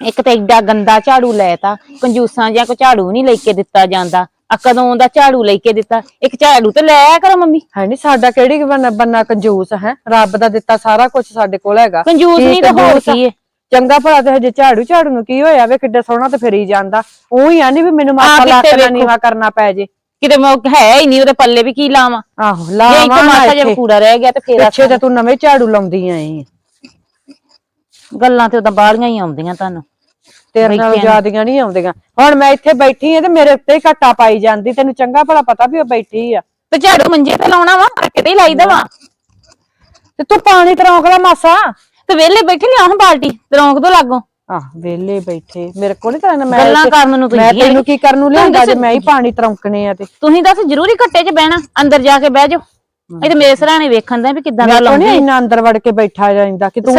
ਇੱਕ ਤਾਂ ਐਡਾ ਗੰਦਾ ਝਾੜੂ ਲੈਤਾ ਕੰਜੂਸਾਂ ਜਾਂ ਕੋ ਝਾੜੂ ਨਹੀਂ ਲੈ ਕੇ ਦਿੱਤਾ ਜਾਂਦਾ। ਆ ਕਦੋਂ ਦਾ ਝਾੜੂ ਲੈ ਕੇ ਦਿੱਤਾ? ਇੱਕ ਝਾੜੂ ਤੇ ਲੈ ਆਇਆ ਕਰੋ ਮੰਮੀ। ਹੈ ਨਹੀਂ ਸਾਡਾ ਕਿਹੜੀ ਬੰਨਾ ਬੰਨਾ ਕੰਜੂਸ ਹੈ? ਰੱਬ ਦਾ ਦਿੱਤਾ ਸਾਰਾ ਕੁਝ ਸਾਡੇ ਕੋਲ ਹੈਗਾ। ਕੰਜੂਸ ਕੀ ਨਹੀਂ ਤਾਂ ਹੋਰ ਕੰਜੂਸ ਆ? ਕੀ ਹੈ? ਚੰਗਾ ਭਲਾ ਤੇ ਹਜੇ ਝਾੜੂ ਝਾੜੂ ਨੂੰ ਕੀ ਹੋਇਆ ਵੇ? ਕਿੱਡਾ ਸੋਹਣਾ ਤੇ ਫਿਰੀ ਜਾਂਦਾ। ਉਹ ਹੀ ਆ ਨਹੀਂ ਵੀ ਮੈਨੂੰ ਮਾਤਾ ਕਿਤੇ ਲਾ ਕੇ ਵੇਖੋ। ਨੀਵਾ ਕਰਨਾ ਪੈ ਜੇ। ਕਿਤੇ ਮੈਂ ਉਹ ਹੈ ਹੀ ਨਹੀਂ ਉਹਦੇ ਪੱਲੇ ਵੀ ਕੀ ਲਾਵਾਂ? ਆਹੋ ਜੇ ਇੱਕ ਲਾਵਾਂ ਨਾ ਮਾਸਾ ਜਿਹਾ। ਕੂੜਾ ਰਹਿ ਗਿਆ ਤੇ ਫੇਰ ਪਿੱਛੇ ਤੇ ਤੂੰ ਨਵੇਂ ਝਾੜੂ ਲਾਉਂਦੀ ਆਈ ਗੱਲਾਂ ਤੇ ਉਦਾਂ ਬਾਹਲੀਆਂ ਹੀ ਆਉਂਦੀਆਂ ਤੁਹਾਨੂੰ। ਤੇਰੇ ਨਾਲ ਜਿਆਦੀਆਂ ਨਹੀਂ ਆਉਂਦੀਆਂ। ਹੁਣ ਮੈਂ ਇੱਥੇ ਬੈਠੀ ਆ ਤੇ ਮੇਰੇ ਉੱਤੇ ਹੀ ਘੱਟਾ ਪਾਈ ਜਾਂਦੀ। ਤੈਨੂੰ ਚੰਗਾ ਭਲਾ ਪਤਾ ਵੀ ਉਹ ਬੈਠੀ ਆ। ਤੇ ਝਾੜੂ ਮੰਜੇ ਤੇ ਲਾਉਣਾ ਵਾ ਕਿਤੇ ਹੀ ਲਾਈਦਾ ਵਾ ਤੇ ਤੂੰ ਪਾਣੀ ਤਰੋਂਕ ਲਾ ਮਾਸਾ। ਤੇ ਵਿਹਲੇ ਬੈਠੇ ਲਿਆਓ ਹਾਂ ਬਾਲਟੀ ਤੇ ਰੌਂਕ ਦੋ ਲਾਗੋ। ਆਹ ਵੇਲੇ ਬੈਠੇ। ਮੇਰੇ ਕੋਲ ਨਹੀਂ ਤੈਨੂੰ ਮੈਂ ਗੱਲਾਂ ਕਰਨ ਨੂੰ ਤੁਸੀਂ ਮੈਂ। ਤੈਨੂੰ ਕੀ ਕਰਨ ਨੂੰ ਲਿਆਂਦਾ ਜੇ। ਮੈਂ ਹੀ ਪਾਣੀ ਤਰੋਂਕਣੇ ਆ ਤੇ। ਤੁਸੀਂ ਦੱਸ ਜ਼ਰੂਰੀ ਘੱਟੇ 'ਚ ਬਹਿਣਾ ਅੰਦਰ ਜਾ ਕੇ ਬਹਿ ਜਾਓ। ਇਹ ਤੇ ਮੇਰੇ ਸਰਾਣੇ ਵੇਖਣ ਦਾ ਵੀ ਕਿਦਾਂ ਦਾ ਲਾਉਂਦੀ ਨਹੀਂ ਇੰਨਾ ਅੰਦਰ ਵੜ ਕੇ ਬੈਠਾ ਜਾਂਦਾ ਕਿ ਤੂੰ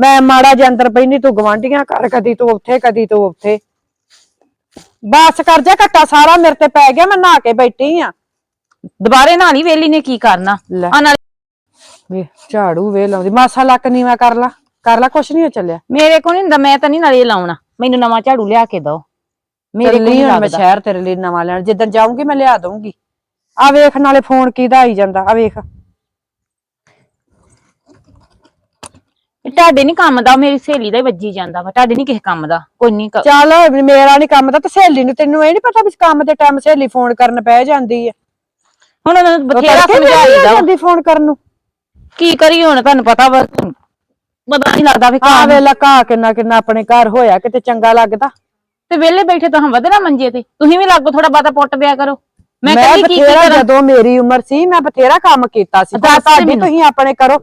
ਮੈਂ ਮਾੜਾ ਜਿਹਾ ਅੰਦਰ ਪੈਣੀ ਤੂੰ ਗਵਾਂਢੀਆਂ ਕਰ ਕਦੀ ਤੂੰ ਉੱਥੇ ਕਦੀ ਤੂੰ ਉੱਥੇ। ਬਸ ਕਰ ਜਾ ਘੱਟਾ ਸਾਰਾ ਮੇਰੇ ਤੇ ਪੈ ਗਿਆ ਮੈਂ ਨਹਾ ਕੇ ਬੈਠੀ ਆ। ਦੁਬਾਰੇ ਨਾਲ ਹੀ ਵੇਲੀ ਨੇ ਕੀ ਕਰਨਾ? ਆ ਨਾਲ ਵੇ ਝਾੜੂ ਵੇ ਲਾਉਂਦੀ। ਮਾਸਾ ਲੱਕ ਨੀਵਾ ਕਰ ਲਾ। ਕਰ ਲਾ ਕੁਛ ਨਹੀਂ ਚੱਲਿਆ। ਮੇਰੇ ਕੋਲ ਨਹੀਂ ਹੁੰਦਾ ਮੈਂ ਤਾਂ ਨਹੀਂ ਨਾਲੇ ਲਾਉਣਾ। ਮੈਨੂੰ ਨਵਾਂ ਝਾੜੂ ਲਿਆ ਕੇ ਦਿਓ। ਮੇਰੇ ਕੋਲ ਨਹੀਂ ਮੈਂ ਸ਼ਹਿਰ ਤੇਰੇ ਲਈ ਨਵਾਂ ਲੈਣ। ਜਿੱਦਣ ਜਾਊਂਗੀ ਮੈਂ ਲਿਆ ਦਊਂਗੀ। ਆ ਵੇਖ ਨਾਲੇ ਫੋਨ ਕਿਹਦਾ ਆਈ ਜਾਂਦਾ ਆ ਵੇਖ। ਤੁਹਾਡੇ ਨਹੀਂ ਕੰਮ ਦਾ ਮੇਰੀ ਸਹੇਲੀ ਦਾ ਹੀ ਵੱਜੀ ਜਾਂਦਾ ਵਾ ਤੁਹਾਡੇ ਨਹੀਂ ਕਿਸੇ ਕੰਮ ਦਾ ਕੋਈ ਨਹੀਂ ਚੱਲ ਮੇਰਾ ਨਹੀਂ ਕੰਮ ਦਾ ਤੇ ਸਹੇਲੀ ਨੂੰ ਤੈਨੂੰ ਇਹ ਨਹੀਂ ਪਤਾ ਵੀ ਕੰਮ ਦੇ ਟਾਈਮ ਸਹੇਲੀ ਫੋਨ ਕਰਨ ਪੈ ਜਾਂਦੀ ਹੈ ਹੁਣ ਉਹਨਾਂ ਨੂੰ ਬਥੇਰਾ ਸਮਝਾਈਦਾ। ਜਾਂਦੀ ਫੋਨ ਕਰਨ ਨੂੰ। ਕੀ ਕਰੀ ਹੁਣ ਤੁਹਾਨੂੰ ਪਤਾ ਵਾ ਪਤਾ ਨਹੀਂ ਲੱਗਦਾ ਵੀ ਆ ਕੰਮ ਵੇਲਾ ਘਾ ਕਿੰਨਾ ਕਿੰਨਾ ਆਪਣੇ ਘਰ ਹੋਇਆ ਕਿਤੇ ਚੰਗਾ ਲੱਗਦਾ। ਤੇ ਵਿਹਲੇ ਬੈਠੇ ਤਾਂ ਵਧਣਾ ਮੰਜੇ ਤੇ। ਤੁਸੀਂ ਵੀ ਲੱਗੋ ਥੋੜਾ ਬਾਤਾ ਪੁੱਟ ਦਿਆ ਕਰੋ। ਮੈਂ ਮੈਂ ਕਹਿੰਦੀ ਕੀ ਕੀ ਬਥੇਰਾ ਕਰਾਂ? ਜਦੋਂ ਮੇਰੀ ਉਮਰ ਸੀ ਮੈਂ ਬਥੇਰਾ ਕੰਮ ਕੀਤਾ ਸੀ। ਦੱਸ ਤੁਹਾਡੀ ਮੈਨੂੰ। ਤੁਸੀਂ ਆਪਣੇ ਕਰੋ।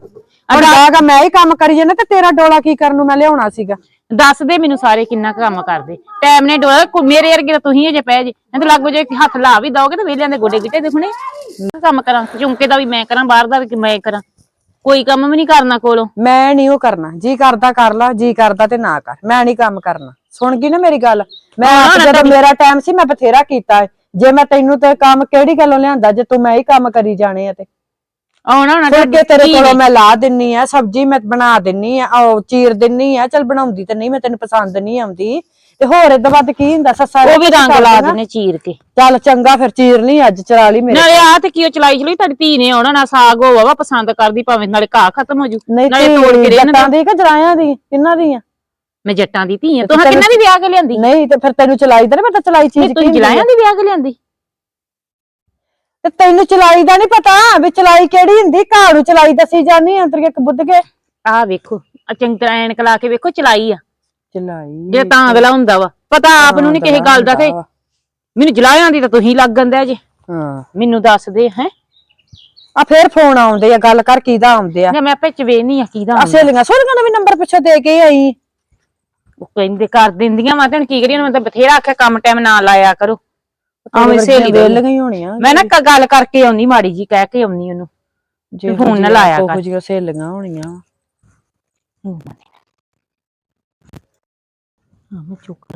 ਹੁਣ ਜਾਗਾ ਮੈਂ ਹੀ ਕੰਮ ਕਰੀ ਜਾਂਦਾ ਤੇ ਤੇਰਾ ਡੋਲਾ ਕੀ ਕਰਨ ਨੂੰ ਮੈਂ ਲਿਆਉਣਾ ਸੀਗਾ? ਦੱਸ ਦੇ ਮੈਨੂੰ ਸਾਰੇ ਕਿੰਨਾ ਕੁ ਕੰਮ ਕਰਦੇ। ਟਾਈਮ ਨੇ ਡੋਲਾ ਕੋ- ਮੇਰੇ ਵਰਗੇ ਤਾਂ ਤੁਸੀਂ ਅਜੇ ਪਏ ਜੇ। ਨਹੀਂ ਤੇ ਲੱਗੋ ਜੇ ਹੱਥ ਲਾ ਵੀ ਦੋਗੇ ਤੇ ਵੇਲਿਆਂ ਦੇ ਗੋਡੇ ਗਿੱਟੇ ਦਿਖਣੇ। ਕੰਮ ਕਰਾਂ। ਚੁੰਕੇ ਦਾ ਵੀ ਮੈਂ ਕਰਾਂ ਬਾਹਰ ਦਾ ਵੀ ਮੈਂ ਕਰਾਂ। ਕੋਈ ਕੰਮ ਵੀ ਨਹੀਂ ਕਰਨਾ ਕੋਲੋਂ। ਮੈਂ ਨਹੀਂ ਉਹ ਕਰਨਾ। ਜੀ ਕਰਦਾ ਕਰ ਲਾ ਜੀ ਕਰਦਾ ਤੇ ਨਾ ਕਰ। ਮੈਂ ਨਹੀਂ ਕੰਮ ਕਰਨਾ। ਸੁਣ ਗਈ ਨਾ ਮੇਰੀ ਗੱਲ? ਮੈਂ ਆਪ ਜਦੋਂ ਮੇਰਾ ਟਾਈਮ ਸੀ ਮੈਂ ਬਥੇਰਾ ਕੀਤਾ ਹੈ। ਜੇ ਮੈਂ ਤੈਨੂੰ ਤੇ ਕੰਮ ਕਿਹੜੀ ਗੱਲੋਂ ਲਿਆਂਦਾ ਜੇ ਤੂੰ ਮੈਂ ਹੀ ਕੰਮ ਕਰੀ ਜਾਣੇ ਆ ਤੇ। ਆਉਣਾ ਨਾ ਫੁਲਕੇ ਤੇਰੇ ਕੋਲੋਂ ਮੈਂ ਲਾ ਦਿੰਨੀ ਆ ਸਬਜੀ ਮੈਂ ਬਣਾ ਦਿੰਨੀ ਆ ਉਹ ਚੀਰ ਦਿੰਨੀ ਆ ਚਲ ਬਣਾਉਂਦੀ ਤੇ ਨਹੀਂ ਮੈਂ ਤੈਨੂੰ ਪਸੰਦ ਨਹੀਂ ਆਉਂਦੀ। ਤੇ ਹੋਰ ਇਦਾਂ ਵੱਧ ਕੀ ਹੁੰਦਾ ਸੱਸਾ ਉਹ ਵੀ ਰੰਗ ਲਾ। ਦਿੰਨੇ ਚੀਰ ਕੇ। ਚੱਲ ਚੰਗਾ ਫਿਰ ਚੀਰ ਲਈ ਅੱਜ ਚਰਾ ਲਈ ਮੇਰੇ ਨਾਲੇ ਆ ਤੇ ਕੀ ਉਹ ਚਲਾਈ ਚਲਾਈ ਤੁਹਾਡੀ ਧੀ ਨੇ ਆਉਣਾ ਨਾ ਸਾਗ ਹੋਵਾ ਵਾ ਪਸੰਦ ਕਰਦੀ ਭਾਵੇਂ ਨਾਲੇ ਘਾਹ ਖਤਮ ਹੋ ਜੂ ਨਾਲੇ ਤੋੜ ਕੇ ਰਹਿਣ ਦੀ ਕਿ ਜਰਾਇਆਂ ਦੀ ਕਿੰਨਾਂ ਦੀ ਆ? ਮੈਂ ਜੱਟਾਂ ਦੀ ਧੀ ਆ। ਤੂੰ ਕਿੰਨਾ ਦੀ ਵਿਆਹ ਕੇ ਲਿਆਂਦੀ? ਨਹੀਂ ਤੇ ਫਿਰ ਤੈਨੂੰ ਚਲਾਈ ਦਾ ਨੀ ਪਤਾ ਚਲਾਈ ਚੀਜ਼ ਤੂੰ ਕੀ ਆ। ਜਲਾਇਆਂ ਦੀ ਵਿਆਹ ਕੇ ਲਿਆਂਦੀ? ਤੇ ਤੈਨੂੰ ਚਲਾਈ ਦਾ ਨਹੀਂ ਪਤਾ ਵੀ ਚਲਾਈ ਕਿਹੜੀ ਹੁੰਦੀ? ਘਾਹ ਨੂੰ ਚਲਾਈ ਦੱਸੀ ਜਾਨੀ ਅੰਦਰ ਕੇ ਬੁੱਧ ਕੇ। ਆਹ ਵੇਖੋ ਆ ਚੰਗੀ ਤਰ੍ਹਾਂ ਐਨਕ ਲਾ ਕੇ ਵੇਖੋ ਚਲਾਈ ਆ। ਚਲਾਈ ਜੇ ਤਾਂ ਅਗਲਾ ਹੁੰਦਾ ਵਾ। ਪਤਾ ਆਪ ਨੂੰ ਨਹੀਂ ਕਿਸੇ ਗੱਲ ਦਾ ਕਿ ਮੈਨੂੰ ਜਲਾਇਆਂ ਦੀ ਤਾਂ ਤੁਸੀਂ ਲੱਗਣ ਦਿਆ ਜੇ। ਹਾਂ। ਮੈਨੂੰ ਦੱਸ ਦੇ ਹੈ? ਆ ਫੇਰ ਫੋਨ ਆਉਂਦੇ ਆ ਗੱਲ ਕਰ ਕਿਹਦਾ ਆਉਂਦੇ ਆ। ਮੈਂ ਆਪੇ ਚਵੇਨੀ ਆ ਕਿਹਦਾ ਆ ਸਹੇਲੀਆਂ ਸਹੇਲੀਆਂ ਨੂੰ ਵੀ ਨੰਬਰ ਪਿੱਛੋਂ ਦੇ ਕੇ ਆਈ। ਉਹ ਕਹਿੰਦੇ ਕਰ ਦਿੰਦੀਆਂ ਮੈਂ ਤੈਨੂੰ ਕੀ ਕਰੀਏ ਮੈਂ ਤਾਂ ਬਥੇਰਾ ਆਖਿਆ ਕੰਮ ਟਾਈਮ ਨਾ ਲਾਇਆ ਕਰੋ। ਆਵੇਂ ਸਹੇਲੀ ਵੇਲ ਗਈ ਹੋਣੀਆਂ। ਮੈਂ ਨਾ ਕ- ਗੱਲ ਕਰਕੇ ਆਉਣੀ ਮਾੜੀ ਜੀ ਕਹਿ ਕੇ ਆਉਣੀ ਉਹਨੂੰ। ਜੇ ਫੋਨ ਨਾ ਲਾਇਆ ਕਰ। ਉਹ ਜਿਹੀਆਂ ਸਹੇਲੀਆਂ ਹੋਣੀਆਂ। ਹਾਂ ਮੈਂ ਚੁੱਕ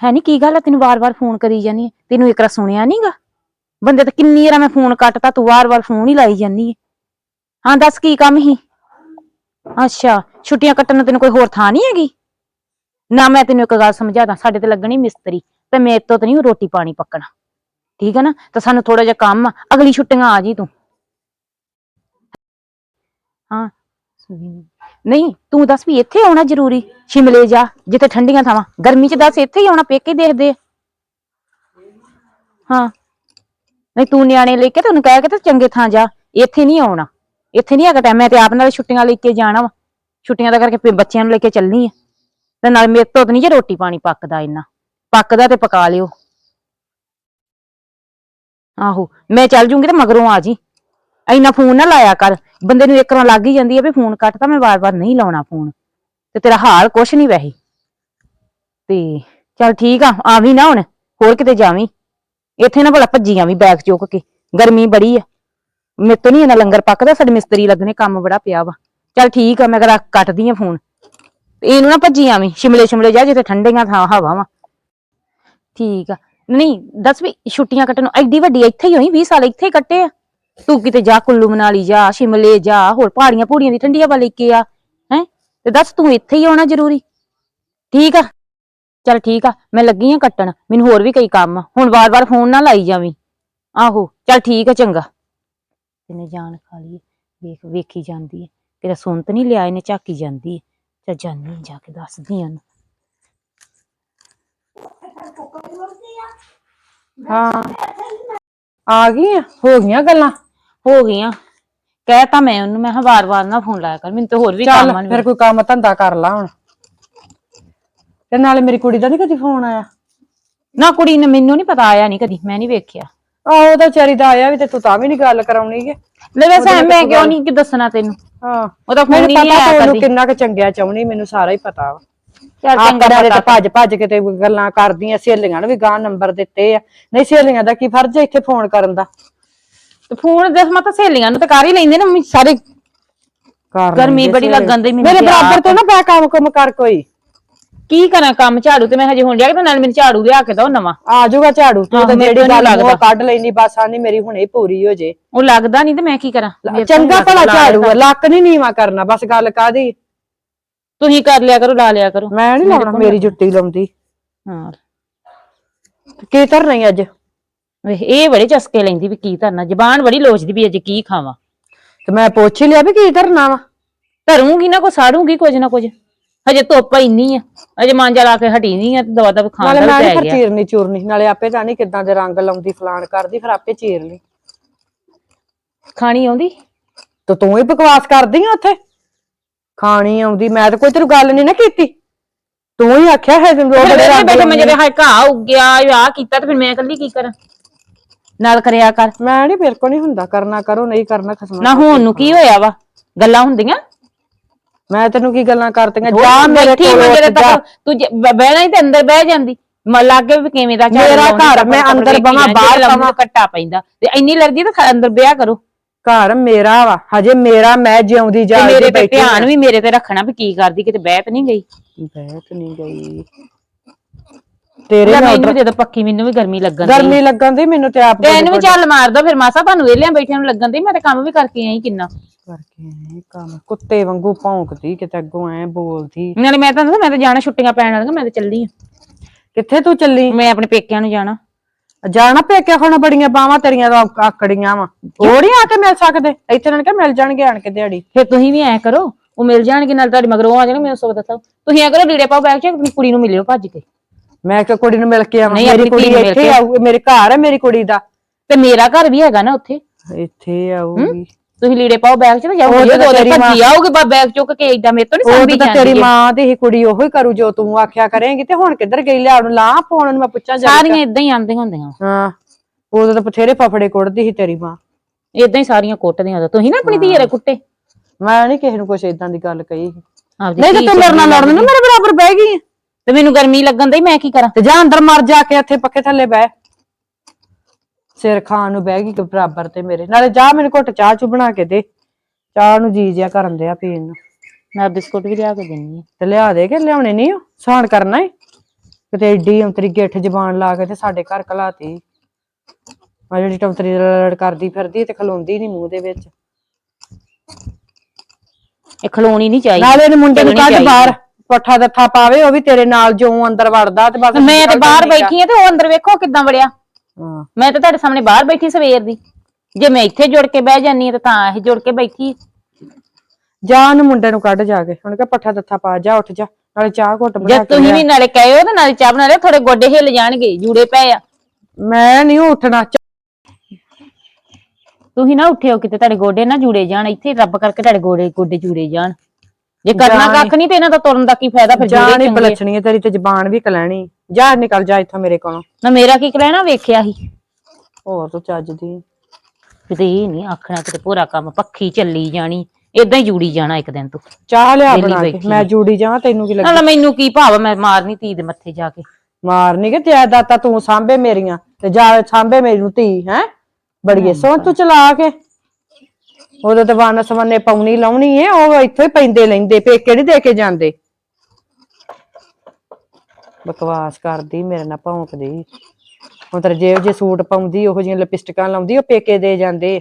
ਹੈ ਨਹੀਂ ਕੀ ਗੱਲ ਆ? ਤੈਨੂੰ ਵਾਰ-ਵਾਰ ਫੋਨ ਕਰੀ ਜਾਨੀ ਆ। ਤੈਨੂੰ ਇੱਕ ਵਾਰ ਸੁਣਿਆ ਨਹੀਂਗਾ ਬੰਦੇ ਤਾਂ ਕਿੰਨੀ ਵਾਰ ਮੈਂ ਫੋਨ ਕੱਟਤਾ ਤੂੰ ਵਾਰ-ਵਾਰ ਫੋਨ ਹੀ ਲਾਈ ਜਾਨੀ ਹੈ ਹਾਂ ਦੱਸ ਕੀ ਕੰਮ ਸੀ? ਅੱਛਾ। ਛੁੱਟੀਆਂ ਕੱਟਣ ਨੂੰ ਤੈਨੂੰ ਕੋਈ ਹੋਰ ਥਾਂ ਨਹੀਂ ਹੈਗੀ? ਨਾ ਮੈਂ ਤੈਨੂੰ ਇੱਕ ਗੱਲ ਸਮਝਾਦਾ ਸਾਡੇ ਤੇ ਲੱਗਣੀ ਮਿਸਤਰੀ, ਤੇ ਮੇਰੇ ਤੋਂ ਤਾਂ ਨਹੀਂ ਰੋਟੀ ਪਾਣੀ ਪੱਕਣਾ। ਠੀਕ ਹੈ ਨਾ? ਤਾਂ ਸਾਨੂੰ ਥੋੜਾ ਜਿਹਾ ਕੰਮ ਆ। ਅਗਲੀ ਛੁੱਟੀਆਂ ਆ ਜੀ ਤੂੰ। ਹਾਂ ਨਹੀਂ, ਤੂੰ ਦੱਸ ਵੀ ਇੱਥੇ ਆਉਣਾ ਜ਼ਰੂਰੀ? ਸ਼ਿਮਲੇ ਜਾ, ਜਿੱਥੇ ਠੰਡੀਆਂ ਥਾਵਾਂ। ਗਰਮੀ ਚ ਦੱਸ ਇੱਥੇ ਹੀ ਆਉਣਾ, ਪੇਕੇ ਦੇਖਦੇ ਹਾਂ। ਨਹੀਂ, ਤੂੰ ਨਿਆਣੇ ਲੈ ਕੇ ਤੈਨੂੰ ਕਹਿ ਕੇ ਤੇ ਚੰਗੇ ਥਾਂ ਜਾ। ਇੱਥੇ ਨਹੀਂ ਆਉਣਾ। ਇੱਥੇ ਨਹੀਂ ਹੈਗਾ ਟਾਈਮ ਮੈਂ ਤੇ ਆਪ ਨਾਲ ਛੁੱਟੀਆਂ ਲੈ ਕੇ ਜਾਣਾ ਵਾ। ਛੁੱਟੀਆਂ ਦਾ ਕਰਕੇ ਫਿਰ ਬੱਚਿਆਂ ਨੂੰ ਲੈ ਕੇ ਚੱਲਣੀ ਆ। ਤੇ ਨਾਲ ਮੇਰੇ ਤੋਂ ਤਾਂ ਨਹੀਂ ਜੇ ਰੋਟੀ ਪਾਣੀ ਪੱਕਦਾ ਇੰਨਾ। ਪੱਕਦਾ ਤੇ ਪਕਾ ਲਿਓ। ਆਹੋ, ਮੈਂ ਚੱਲ ਜੂੰਗੀ ਤੇ ਮਗਰੋਂ ਆ ਜੀ। ਇੰਨਾ ਫੋਨ ਨਾ ਲਾਇਆ ਕਰ। ਬੰਦੇ ਨੂੰ ਇੱਕ ਵਾਰ ਲੱਗ ਹੀ ਜਾਂਦੀ ਆ ਵੀ ਫੋਨ ਕੱਟ ਕੱਟਤਾ ਮੈਂ ਵਾਰ-ਵਾਰ ਨਹੀਂ ਲਾਉਣਾ ਫੋਨ। ਤੇ ਤੇਰਾ ਹਾਲ ਕੁਛ ਨਹੀਂ ਵੈਹੀ ਤੇ ਚੱਲ ਠੀਕ ਆ ਆਵੀਂ ਨਾ ਹੁਣ। ਹੋਰ ਕਿਤੇ ਜਾਵੀਂ। ਇੱਥੇ ਨਾ ਭਲਾ ਭੱਜੀ ਆਵੀਂ ਬੈਗ ਚੁੱਕ ਕੇ। ਗਰਮੀ ਬੜੀ ਆ। ਮੇਰੇ ਤੋਂ ਨਹੀਂ ਇਹਨਾਂ ਲੰਗਰ ਪੱਕਦਾ, ਸਾਡੇ ਮਿਸਤਰੀ ਲੱਗਣੇ ਕੰਮ ਬੜਾ ਪਿਆ ਵਾ। ਚੱਲ ਠੀਕ ਆ, ਮੈਂ ਕਰਾ ਕੱਟਦੀ ਆ ਫੋਨ ਤੇ ਇਹਨੂੰ ਨਾ ਭੱਜੀ ਆਵੀਂ, ਸ਼ਿਮਲੇ ਸ਼ਿਮਲੇ ਜਾ, ਜਿੱਥੇ ਠੰਡੀਆਂ ਥਾਂ ਹਵਾ ਵਾ। ਠੀਕ ਆ। ਨਹੀਂ, ਦੱਸ ਵੀ ਛੁੱਟੀਆਂ ਕੱਟਣ ਨੂੰ ਐਡੀ ਵੱਡੀ ਇੱਥੇ ਹੀ ਹੋਈ 20 ਸਾਲ ਇੱਥੇ ਹੀ ਕੱਟੇ ਆ। ਤੂੰ ਕਿਤੇ ਜਾ, ਕੁੱਲੂ ਮਨਾਲੀ ਜਾ, ਸ਼ਿਮਲੇ ਜਾ, ਹੋਰ ਪਹਾੜੀਆਂ ਪੂੜੀਆਂ ਦੀ ਠੰਡੀਆਂ ਵੱਲ ਲੈ ਕੇ ਆ, ਹੈ? ਤੇ ਦੱਸ ਤੂੰ ਇੱਥੇ ਹੀ ਆਉਣਾ ਜ਼ਰੂਰੀ। ਠੀਕ ਆ। ਚਲ ਠੀਕ ਆ, ਮੈਂ ਲੱਗੀ ਆ ਕੱਟਣ, ਮੈਨੂੰ ਹੋਰ ਵੀ ਕਈ ਕੰਮ ਆ। ਹੁਣ ਵਾਰ-ਵਾਰ ਫੋਨ ਨਾ ਲਾਈ ਜਾਵੀਂ। ਆਹੋ, ਚਲ ਠੀਕ ਆ, ਚੰਗਾ। ਇਹਨੇ ਜਾਨ ਖਾ ਲਈ ਵੇਖ, ਵੇਖੀ ਜਾਂਦੀ ਹੈ ਤੇਰਾ ਸੁਣ ਤਾਂ ਨਹੀਂ ਲਿਆ ਇਹਨੇ ਝਾਕੀ ਜਾਂਦੀ ਹੈ ਚੱਲ ਜਾਨੀ ਜਾ ਕੇ ਦੱਸਦੀ ਆ ਹਾਂ। ਆ ਗਈ ਹੋ ਗਈਆਂ ਗੱਲਾਂ? ਹੋ ਗਈਆਂ। ਕਹਿ ਤਾਂ ਮੈਂ ਉਹਨੂੰ ਮੈਂ ਕਿਹਾ ਵਾਰ-ਵਾਰ ਨਾ ਫੋਨ ਲਾਇਆ ਕਰ ਮੈਨੂੰ ਤੇ ਹੋਰ ਵੀ ਕੰਮ ਚੱਲ ਫਿਰ ਕੋਈ ਕੰਮ ਧੰਦਾ ਕਰ ਲਾ ਹੁਣ। ਤੇ ਨਾਲੇ ਮੇਰੀ ਕੁੜੀ ਦਾ ਨਹੀਂ ਕਦੀ ਫੋਨ ਆਇਆ? ਨਾ ਕੁੜੀ ਨੇ ਮੈਨੂੰ ਨਹੀਂ ਪਤਾ ਆਇਆ ਨਹੀਂ ਕਦੀ ਮੈਂ ਨਹੀਂ ਵੇਖਿਆ। ਆਹੋ ਉਹਦਾ ਵਿਚਾਰੀ ਦਾ ਆਇਆ ਵੀ ਤੇ ਤੂੰ ਤਾਂ ਵੀ ਨਹੀਂ ਗੱਲ ਕਰਾਉਣੀ ਕਿ ਲੈ ਵੈਸੇ ਮੈਂ ਕਿਉਂ ਨਹੀਂ ਕਿ ਦੱਸਣਾ ਤੈਨੂੰ? ਹਾਂ। ਉਹਦਾ ਫੋਨ ਹੀ ਨਹੀਂ ਪਤਾ ਆਇਆ ਤੂੰ ਉਹਨੂੰ ਕਦੀ। ਕਿੰਨਾ ਕੁ ਚੰਗਿਆ ਚਾਹੁੰਦੀ ਮੈਨੂੰ ਸਾਰਾ ਹੀ ਪਤਾ ਵਾ। ਚੱਲ ਆ ਚੰਗਾ ਕਰਾਂ ਤੇ ਭੱਜ ਭੱਜ ਕੇ ਤੇ ਗੱਲਾਂ ਕਰਦੀਆਂ ਸਹੇਲੀਆਂ ਨੂੰ ਵੀ ਗਾਂ ਨੰਬਰ ਦਿੱਤੇ ਆ। ਨਹੀਂ ਸਹੇਲੀਆਂ ਦਾ ਕੀ ਫਰਜ਼ ਹੈ ਇੱਥੇ ਫੋਨ ਕਰਨ ਦਾ? ਤੇ ਫੋਨ ਦੇ ਮੈਂ ਤਾਂ ਸਹੇਲੀਆਂ ਨੂੰ ਤਾਂ ਕਰ ਹੀ ਲੈਂਦੇ ਨੇ ਮੰਮੀ ਸਾਰੇ ਕਰ ਗਰਮੀ ਲੈਂਦੇ ਬੜੀ। ਲੱਗਣ ਦੀ ਮੈਨੂੰ ਮੇਰੇ ਤੇ ਬਰਾਬਰ ਆਪ। ਤੋਂ ਨਾ ਬੈ ਕੰਮ ਕੁਮ ਕਰ ਕੋਈ। ਕੀ ਕਰਾਂ ਕੰਮ ਝਾੜੂ ਤੇ ਮੈਂ ਹਜੇ ਹੁਣ ਜਾ ਕੇ ਨਾਲ ਮੈਨੂੰ ਝਾੜੂ ਲਿਆ ਕੇ ਦੋ ਨਵਾਂ। ਆ ਜਾਊਗਾ ਝਾੜੂ ਤੂੰ ਤਾਂ ਮੇਰੇ ਜਿਹੜੀ ਗੱਲ ਲੱਗਦਾ। ਕੱਢ ਲੈਣੀ ਬਸ ਆ ਨਹੀਂ ਮੇਰੀ ਹੁਣੇ ਪੂਰੀ ਹੋ ਜੇ। ਉਹ ਲੱਗਦਾ ਨਹੀਂ ਤੇ ਮੈਂ ਕੀ ਕਰਾਂ? ਚੰਗਾ ਭਲਾ ਝਾੜੂ ਆ, ਲੱਕ ਨਹੀਂ ਨੀਵਾ ਕਰਨਾ ਬਸ ਗੱਲ ਕਾਦੀ ਤੁਸੀਂ ਕਰ ਲਿਆ ਕਰੋ ਲਾ ਲਿਆ ਕਰੋ। ਮੈਂ ਨਹੀਂ ਲਾਉਣਾ ਮੇਰੀ ਜੁੱਤੀ ਲਾਉਂਦੀ। ਹਾਂ। ਕੀ ਧਰਨਾ ਈ ਅੱਜ? ਵੇਖ ਇਹ ਬੜੇ ਚਸਕੇ ਲੈਂਦੀ ਵੀ ਕੀ ਧਰਨਾ ਜ਼ਬਾਨ ਬੜੀ ਲੋਚਦੀ ਵੀ ਅੱਜ ਕੀ ਖਾਵਾਂ। ਤੇ ਮੈਂ ਪੁੱਛ ਹੀ ਲਿਆ ਵੀ ਕੀ ਧਰਨਾ ਵਾ? ਧਰੂੰਗੀ ਨਾ ਕੋ ਸਾੜੂੰਗੀ ਕੁਝ ਨਾ ਕੁਝ। ਹਜੇ ਧੁੱਪ ਇੰਨੀ ਆ ਅਜੇ ਮਾਂਜਾ ਲਾ ਕੇ ਹਟੀ ਨਹੀਂ ਆ ਤੇ ਦਵਾ ਦਵ ਖਾਣ ਨਾਲੇ ਦਾ ਮੈਂ ਵੀ ਪੈ ਫਿਰ ਗਿਆ। ਚੀਰਨੀ ਚੂਰਨੀ ਨਾਲੇ ਆਪੇ ਜਾਣੀ ਕਿਦਾਂ ਦੇ ਰੰਗ ਲਾਉਂਦੀ ਫਲਾਣ ਕਰਦੀ ਫਿਰ ਆਪੇ ਚੀਰ ਲਈ। ਖਾਣੀ ਆਉਂਦੀ? ਤੇ ਤੂੰ ਹੀ ਬਕਵਾਸ ਕਰਦੀ ਆ ਉੱਥੇ? ਖਾਣੀ ਆਉਂਦੀ ਮੈਂ ਤਾਂ ਕੋਈ ਤੈਨੂੰ ਗੱਲ ਨਹੀਂ ਨਾ ਕੀਤੀ। ਤੂੰ ਹੀ ਆਖਿਆ ਹੈ ਫਿਰ ਬੜੇ ਵੇਲੇ ਰੰਗ ਬੈਠੇ ਮੈਂ ਲਾਉਂਦੀ ਜਿਹੜੇ ਹਾਏ ਘਾਹ ਉੱਗਿਆ ਆ ਕੀਤਾ ਤੇ ਫਿਰ ਮੈਂ ਇਕੱਲੀ ਕੀ ਕਰਾਂ? ਨਾਲ ਕਰਿਆ ਕਰ। ਮੈਂ ਨਹੀਂ ਮੇਰੇ ਕੋ ਨਹੀਂ ਹੁੰਦਾ ਕਰਨਾ ਕਰੋ ਨਹੀਂ ਕਰਨਾ ਖਸਮਾ ਨਾ ਹੋਣ ਨੂੰ ਕੀ ਹੋਇਆ ਵਾ? ਗੱਲਾਂ ਹੁੰਦੀਆਂ? ਮੈਂ ਤੈਨੂੰ ਕੀ ਗੱਲਾਂ ਕਰਤੀਆਂ? ਜਾ ਮੇਰੇ ਬੈਠੀ ਕੋਲ ਮੰਜੇ ਤੇ ਉੱਠ ਜਾ। ਤੱਕ ਤੂੰ ਜੇ ਬ- ਬਹਿਣਾ ਹੀ ਤੇ ਅੰਦਰ ਬਹਿ ਜਾਂਦੀ। ਮ ਲਾਗੇ ਵੀ ਕਿਵੇਂ ਦਾ ਝਾੜੂ ਮੇਰਾ ਲਾਉਂਦੀ, ਘਰ, ਮੈਂ ਅੰਦਰ ਬਵਾਂ, ਜਾਂਦੀ, ਬਾਹਰ। ਤਾਂ ਕੱਟਾ ਪੈਂਦਾ। ਤੇ ਇੰਨੀ ਲੜਦੀ ਤਾਂ ਅੰਦਰ ਵਿਆਹ ਕਰੋ। ਘਰ ਮੇਰਾ ਵਾ ਹਜੇ ਮੇਰਾ ਮੈਂ ਜਿਉਂਦੀ ਤੇ ਜਾ ਮੇਰੇ ਤੇ ਧਿਆਨ ਵੀ ਮੇਰੇ ਤੇ ਰੱਖਣਾ ਵੀ ਕੀ ਕਰਦੀ ਕਿਤੇ ਬਹਿ ਤਾਂ ਨਹੀਂ ਗਈ। ਬਹਿਤ ਨਹੀਂ ਗਈ। ਤੇਰੇ ਨਾਲ ਮੈਨੂੰ ਵੀ ਦੇ ਦੋ ਪੱਕੀ ਮੈਨੂੰ ਵੀ ਗਰਮੀ ਲੱਗਣ ਦੀ। ਗਰਮੀ ਲੱਗਣ ਦੀ ਮੈਨੂੰ ਤੇ ਆਪ ਤੇ ਇਹਨੂੰ ਵੀ ਚੱਲ ਮਾਰ ਦੋ ਫਿਰ ਮਾਸਾ ਤੁਹਾਨੂੰ ਵੇਲਿਆਂ ਬੈਠਿਆਂ ਨੂੰ ਲੱਗਣ ਦੀ। ਮੈਂ ਤਾਂ ਕੰਮ ਵੀ ਕਰਕੇ ਆਈ ਕਿੰਨਾ। ਕਰਕੇ ਆਏ ਕੰਮ। ਕੁੱਤੇ ਵਾਂਗੂ ਭੌਂਕਦੀ ਕਿਤੇ ਅੱਗੋਂ ਐ ਬੋਲਦੀ। ਨਾਲੇ ਮੈਂ ਤਾਂ ਮੈਂ ਤਾਂ ਜਾਣਾ ਛੁੱਟੀਆਂ ਪੈਣ ਵਾਲੀਆਂ ਮੈਂ ਤਾਂ ਚੱਲੀ ਆ। ਕਿੱਥੇ ਤੂੰ ਚੱਲੀ? ਮੈਂ ਆਪਣੇ ਪੇਕਿਆਂ ਨੂੰ ਜਾਣਾ। ਜਾਣਾ ਪੇਕਿਆ ਖਾਣਾ ਬੜੀਆਂ ਬਾਵਾਂ ਤੇਰੀਆਂ ਤਾਂ ਆਕੜੀਆਂ ਵਾ। ਨੀ ਆ ਕੇ ਮਿਲ ਸਕਦੇ। ਇੱਥੇ ਨਾਲ ਕਿ ਮਿਲ ਜਾਣਗੇ ਆਣ ਕੇ ਦਿਹਾੜੀ। ਫਿਰ ਤੁਸੀਂ ਵੀ ਐ ਕਰੋ ਉਹ ਮਿਲ ਜਾਣਗੇ ਨਾਲ ਤੁਹਾਡੇ ਮਗਰੋਂ ਆ ਜਾਣਗੇ ਮੈਨੂੰ ਸੁਖ ਦੱਸੋ। ਤੁਸੀਂ ਐ ਕਰੋ ਲੀੜੇ ਪਾਓ ਬੈਗ ਚ ਆਪਣੀ ਕੁੜੀ ਨੂੰ ਮਿਲਿਓ ਭੱਜ ਕੇ। ਮੈਂ ਕਿ ਕੁੜੀ ਨੂੰ ਮਿਲ ਕੇ ਆਵਾਂ। ਨਹੀਂ, ਮੇਰੀ ਆਪਣੀ ਕੁੜੀ ਧੀ ਨੂੰ ਮਿਲ ਇੱਥੇ ਕੇ। ਆਊ ਮੇਰੇ ਘਰ ਹੈ ਮੇਰੀ ਕੁੜੀ ਦਾ। ਤੇ ਮੇਰਾ ਘਰ ਵੀ ਹੈਗਾ ਨਾ ਉੱਥੇ। ਇੱਥੇ ਆਊਗੀ। ਤੁਸੀਂ ਲੀੜੇ ਪਾਓ ਬੈਗ ਚ ਤੇ ਜਾਓ ਉਹ ਤਾਂ ਤੇਰੀ ਮਾਂ- ਆਊਗੀ ਬਾ ਬੈਗ ਚੁੱਕ ਕੇ ਏਦਾਂ ਮੇਰੇ ਤੋਂ ਨਹੀਂ ਉਹ ਸੰਭੀ ਤਾਂ ਤੇਰੀ ਜਾਂਦੀ ਮਾਂ ਦੀ ਹੀ ਕੁੜੀ ਉਹੀ ਕਰੂ ਜੋ ਤੂੰ ਆਖਿਆ ਕਰੇਂਗੀ ਤੇ ਹੁਣ ਕਿੱਧਰ ਗਈ ਲਿਆ ਨੂੰ ਲਾ ਫੋਨ ਨੂੰ ਮੈਂ ਪੁੱਛਾਂ ਜਾ ਸਾਰੀਆਂ ਇਦਾਂ ਹੀ ਆਂਦੀਆਂ ਹੁੰਦੀਆਂ। ਹਾਂ ਉਦੋਂ ਤਾਂ ਬਥੇਰੇ ਫਫੜੇ ਕੁੱਟਦੀ ਸੀ ਤੇਰੀ ਮਾਂ। ਇਦਾਂ ਹੀ ਸਾਰੀਆਂ ਕੁੱਟਦੀਆਂ ਉਦੋਂ ਤੁਸੀਂ ਨਾ ਆਪਣੀ ਧੀਏ ਦੇ ਕੁੱਟੇ। ਮੈਂ ਨਹੀਂ ਕਿਸੇ ਨੂੰ ਕੁਛ ਇਦਾਂ ਦੀ ਗੱਲ ਕਹੀ। ਆਪਦੀ ਨਹੀਂ ਤਾਂ ਧੀ ਤੂੰ ਮੇਰੇ ਨਾਲ ਲੜਨ ਨੂੰ ਮੇਰੇ ਬਰਾਬਰ ਬਹਿ ਗਈ। ਹੈ। ਤੇ ਮੈਨੂੰ ਗਰਮੀ ਲੱਗਣ ਦੀ ਮੈਂ ਕੀ ਕਰਾਂ? ਤੇ ਜਾ ਅੰਦਰ ਮਰ ਜਾ ਕੇ ਇੱਥੇ ਪੱਖੇ ਥੱਲੇ ਬਹਿ। ਸਿਰ ਖਾਣ ਨੂੰ ਬਹਿ ਗਈ ਕਿ ਬਰਾਬਰ ਤੇ ਮੇਰੇ। ਨਾਲੇ ਜਾ ਮੈਨੂੰ ਘੁੱਟ ਚਾਹ ਚੂ ਬਣਾ ਕੇ ਦੇ। ਚਾਹ ਨੂੰ ਜੀ ਜਿਆ ਕਰਨ ਦਿਆ ਪੀਣ ਨੂੰ। ਮੈਂ ਬਿਸਕੁਟ ਵੀ ਲਿਆ ਕੇ ਦਿੰਨੀ ਆ। ਤੇ ਲਿਆ ਦੇ ਕੇ ਲਿਆਉਣੇ ਨਹੀਂ ਸਾਨ ਕਰਨਾ ਏ ਕਿਤੇ ਏਡੀ ਅੰਤਰੀ ਗਿੱਠ ਜ਼ਬਾਨ ਲਾ ਕੇ ਤੇ ਸਾਡੇ ਘਰ ਕਲਾਤੀ ਆ ਜਿਹੜੀ ਟੰਤਰੀ ਲੜ ਕਰਦੀ ਫਿਰਦੀ ਤੇ ਖਲੋਂਦੀ ਨਹੀਂ ਮੂੰਹ ਦੇ ਵਿੱਚ। ਇਹ ਖਲੋਣੀ ਨਹੀਂ ਚਾਹੀਦੀ। ਨਾਲੇ ਇਹਨੇ ਮੁੰਡੇ ਨੂੰ ਕੱਢ। ਬਾਹਰ। ਪੱਠਾ ਦੱਥਾ ਪਾਵੇ ਉਹ ਵੀ ਤੇਰੇ ਨਾਲ ਜਿਉਂ ਅੰਦਰ ਵੜਦਾ ਤੇ ਬਸ ਮੈਂ ਤੇ ਬਾਹਰ ਬੈਠੀ ਆ ਤੇ ਉਹ ਅੰਦਰ ਵੇਖੋ ਕਿੱਦਾਂ ਵੜਿਆ। ਹਾਂ। ਮੈਂ ਤਾਂ ਤੁਹਾਡੇ ਸਾਹਮਣੇ ਬਾਹਰ ਬੈਠੀ ਸਵੇਰ ਦੀ। ਜੇ ਮੈਂ ਇੱਥੇ ਜੁੜ ਕੇ ਬਹਿ ਜਾਨੀ ਆ ਤਾਂ ਤਾਂ ਇਹ ਜੁੜ ਕੇ ਬੈਠੀ ਜਾ ਉਹਨੂੰ ਮੁੰਡੇ ਨੂੰ ਕੱਢ ਜਾ ਕੇ। ਹੁਣ ਕਹ ਪੱਠਾ ਦੱਥਾ ਪਾ ਜਾ ਉੱਠ ਜਾ। ਨਾਲੇ ਚਾਹ ਘੁੱਟ ਬਣਾ ਜੇ ਕੇ ਤੁਸੀਂ ਲਿਆ। ਵੀ ਨਾਲੇ ਕਹਿਓ ਤੇ ਨਾਲੇ ਚਾਹ ਬਣਾ ਲਿਓ ਥੋੜੇ ਗੋਡੇ ਹਿੱਲ ਜਾਣਗੇ ਜੂੜੇ ਪਏ ਆ। ਮੈਂ ਨਹੀਂ ਉੱਠਣਾ। ਚ- ਤੁਸੀਂ ਨਾ ਉੱਠਿਓ ਕਿਤੇ ਤੁਹਾਡੇ ਗੋਡੇ ਨਾ ਜੁੜੇ ਜਾਣ। ਇੱਥੇ ਰੱਬ ਕਰਕੇ ਤੁਹਾਡੇ ਗੋਡੇ ਗੋਡੇ ਜੁੜੇ ਜਾਣ। ਜੇ ਕਰਨਾ ਜਾਣ ਕੱਖ ਨਹੀਂ ਤੇ ਇਹਨਾਂ ਦਾ ਤੁਰਨ ਦਾ ਕੀ ਫਾਇਦਾ ਫਿਰ ਜੁੜੇ ਹੀ ਚੰਗੇ ਬਲਛਣੀ ਹੈ ਤੇਰੀ ਤੇ ਜ਼ਬਾਨ ਵੀ ਕਲੈਣੀ। ਜਾ ਨਿਕਲ ਜਾ ਇੱਥੋਂ ਮੇਰੇ ਕੋਲੋਂ। ਨਾ ਮੇਰਾ ਕੀ ਕਹਿਣਾ ਵੇਖਿਆ ਸੀ ਹੋਰ ਤੂੰ ਚੱਜਦੀ ਕਿਤੇ ਇਹ ਨਹੀਂ ਆਖਣਾ ਕਿਤੇ ਪੂਰਾ ਕੰਮ ਪੱਖੀ ਚੱਲੀ ਜਾਣੀ ਇਦਾਂ ਹੀ ਜੂੜੀ ਜਾਣਾ ਇੱਕ ਦਿਨ ਤੂੰ। ਚਾਹ ਲਿਆ ਵਿਹਲੀ ਬਣਾ ਕੇ ਬੈਠੀ ਮੈਂ ਜੂੜੀ ਜਾਵਾਂ ਤੈਨੂੰ ਕੀ ਲੱਗੇ? ਨਾ ਮੈਨੂੰ ਕੀ ਭਾਵ ਮੈਂ ਮਾਰਨੀ ਧੀ ਦੇ ਮੱਥੇ ਜਾ ਕੇ। ਮਾਰਨੀ ਕਿ ਤੇ ਦਾਤਾ ਤੂੰ ਸਾਂਭੇ ਮੇਰੀਆਂ ਤੇ ਜਾ ਸਾਂਭੇ ਮੇਰੀ ਨੂੰ ਧੀ ਹੈ? ਬੜੀਏ ਸੋਹਣ ਤੂੰ ਚਲਾ ਕੇ। ਉਦੋਂ ਤੇ ਵਨ ਸਵੰਨੇ ਪਾਉਣੀ ਲਾਉਣੀ ਏ, ਉਹ ਇੱਥੋਂ ਹੀ ਪੈਂਦੇ ਲੈਂਦੇ, ਪੇਕੇ ਨਹੀਂ ਦੇ ਕੇ ਜਾਂਦੇ। ਬਕਵਾਸ ਕਰਦੀ, ਮੇਰੇ ਨਾਲ ਭੌਂਕਦੀ। ਹੁਣ ਤੇਰੇ ਜੇਬ ਜੇ ਸੂਟ ਪਾਉਂਦੀ, ਉਹੋ ਜਿਹੀਆਂ ਲਿਪਸਟਿਕਾਂ ਲਾਉਂਦੀ, ਉਹ ਪੇਕੇ ਦੇ ਜਾਂਦੇ।